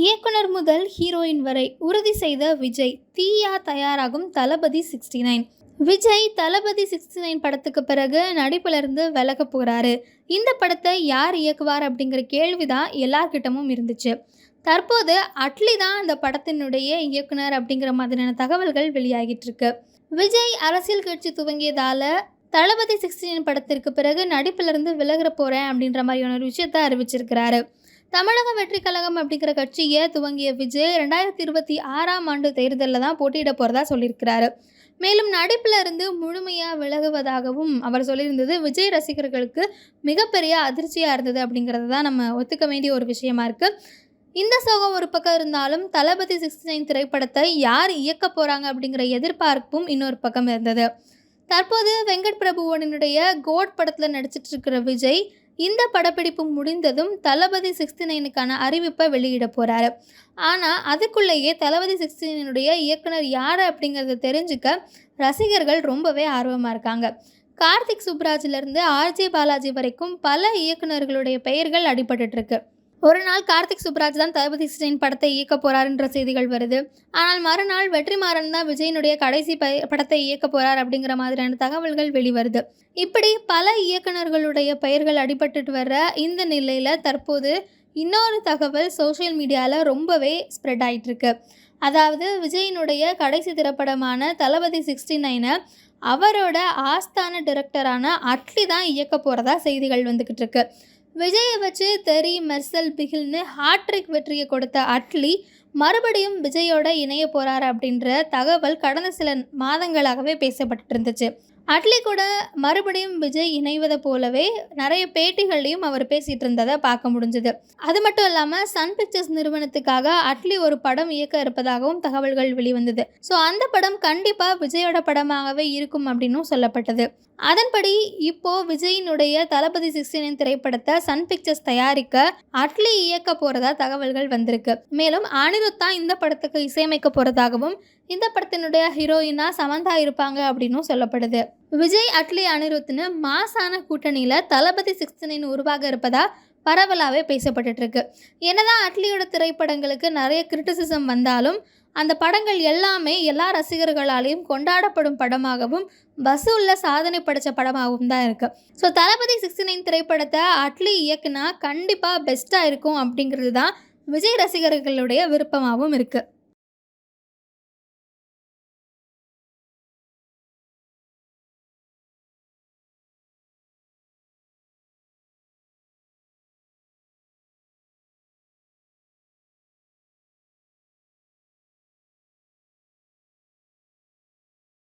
இயக்குனர் முதல் ஹீரோயின் வரை உறுதி செய்த விஜய் தீயா தயாராகும் Thalapathy sixty nine. Vijay Thalapathy sixty nine படத்துக்கு பிறகு நடிப்பிலிருந்து விலக போகிறாரு இந்த படத்தை யார் இயக்குவார் அப்படிங்கிற கேள்வி தான் எல்லார்கிட்டமும் இருந்துச்சு. தற்போது அட்லி தான் அந்த படத்தினுடைய இயக்குனர் அப்படிங்கிற மாதிரியான தகவல்கள் வெளியாகிட்டு இருக்கு. விஜய் அரசியல் கட்சி துவங்கியதால தளபதி சிக்ஸ்டி நைன் படத்திற்கு பிறகு நடிப்பிலிருந்து விலகிற போகிறேன் அப்படின்ற மாதிரியான ஒரு விஷயத்தை அறிவிச்சிருக்கிறாரு. தமிழக வெற்றி கழகம் அப்படிங்கிற கட்சியை துவங்கிய விஜய் ரெண்டாயிரத்தி இருபத்தி ஆறாம் ஆண்டு தேர்தலில் தான் போட்டியிட போகிறதா சொல்லியிருக்கிறாரு. மேலும் நடிப்பில் இருந்து முழுமையாக விலகுவதாகவும் அவர் சொல்லியிருந்தது. விஜய் ரசிகர்களுக்கு மிகப்பெரிய அதிர்ச்சியாக இருந்தது அப்படிங்கிறது தான் நம்ம ஒத்துக்க வேண்டிய ஒரு விஷயமா இருக்குது இந்த சோகம் ஒரு பக்கம் இருந்தாலும் தளபதி சிக்ஸ்டி நைன் திரைப்படத்தை யார் இயக்க போகிறாங்க அப்படிங்கிற எதிர்பார்ப்பும் இன்னொரு பக்கம் இருந்தது. தற்போது வெங்கட் பிரபுவனுடைய கோட் படத்தில் நடிச்சிட்டு இருக்கிற விஜய் இந்த படப்பிடிப்பு முடிந்ததும் தளபதி சிக்ஸ்டி நைனுக்கான அறிவிப்பை வெளியிட போகிறாரு ஆனால் அதுக்குள்ளேயே தளபதி சிக்ஸ்டி நைனுடைய இயக்குனர் யார் அப்படிங்கிறத தெரிஞ்சுக்க ரசிகர்கள் ரொம்பவே ஆர்வமாக இருக்காங்க. கார்த்திக் சுப்ராஜிலிருந்து ஆர்ஜே பாலாஜி வரைக்கும் பல இயக்குனர்களுடைய பெயர்கள் அடிபட்டுருக்கு ஒரு நாள் கார்த்திக் சுப்ராஜ் தான் தளபதி சிக்ஸ்டின் படத்தை இயக்க போறாருன்ற செய்திகள் வருது. ஆனால் மறுநாள் வெற்றிமாறன் தான் விஜயனுடைய கடைசி ப படத்தை இயக்க போகிறார் அப்படிங்கிற மாதிரியான தகவல்கள் வெளிவருது. இப்படி பல இயக்குனர்களுடைய பெயர்கள் அடிபட்டுட்டு வர்ற இந்த நிலையில் தற்போது இன்னொரு தகவல் சோஷியல் மீடியாவில் ரொம்பவே ஸ்ப்ரெட் ஆகிட்டுருக்கு அதாவது விஜயினுடைய கடைசி திரைப்படமான தளபதி சிக்ஸ்டி நைனை அவரோட ஆஸ்தான டிரெக்டரான அட்லி தான் இயக்க போகிறதா செய்திகள் வந்துக்கிட்டு இருக்கு விஜயை வச்சு தெரி மெர்சல் பிகில்னு ஹாட்ரிக் வெற்றியை கொடுத்த அட்லி மறுபடியும் விஜயோட இணைய போகிறாரு அப்படின்ற தகவல் கடந்த சில மாதங்களாகவே பேசப்பட்டு இருந்துச்சு அட்லி கூட மறுபடியும் விஜய் இணைவதை போலவே நிறைய பேட்டிகள்லையும் அவர் பேசிகிட்டு இருந்ததை பார்க்க முடிஞ்சுது. அது மட்டும் இல்லாமல் சன் பிக்சர்ஸ் நிறுவனத்துக்காக அட்லி ஒரு படம் இயக்க இருப்பதாகவும் தகவல்கள் வெளிவந்தது. ஸோ அந்த படம் கண்டிப்பாக விஜயோட படமாகவே இருக்கும் அப்படின்னும் சொல்லப்பட்டது. அதன்படி இப்போ விஜயினுடைய தளபதி சிக்ஸ்டி திரைப்படத்தை சன் பிக்சர்ஸ் தயாரிக்க அட்லி இயக்க போறதா தகவல்கள் வந்திருக்கு. மேலும் அனிருத் தான் இந்த படத்துக்கு இசையமைக்க போகிறதாகவும் இந்த படத்தினுடைய ஹீரோயினா சமந்தா இருப்பாங்க அப்படின்னும் சொல்லப்படுது. விஜய் அட்லி அனிருத்னு மாசான கூட்டணியில் தளபதி சிக்ஸ்டி நைன் உருவாக இருப்பதா பரவலாகவே பேசப்பட்டுட்டு இருக்கு என்னதான் அட்லியோட திரைப்படங்களுக்கு நிறைய கிரிட்டிசிசம் வந்தாலும் அந்த படங்கள் எல்லாமே எல்லா ரசிகர்களாலையும் கொண்டாடப்படும் படமாகவும் வசூலில் சாதனை படைத்த படமாகவும் தான் இருக்குது ஸோ தளபதி சிக்ஸ்டி நைன் திரைப்படத்தை அட்லி இயக்குனா கண்டிப்பாக பெஸ்ட்டாக இருக்கும் அப்படிங்கிறது தான் விஜய் ரசிகர்களுடைய விருப்பமாகவும் இருக்குது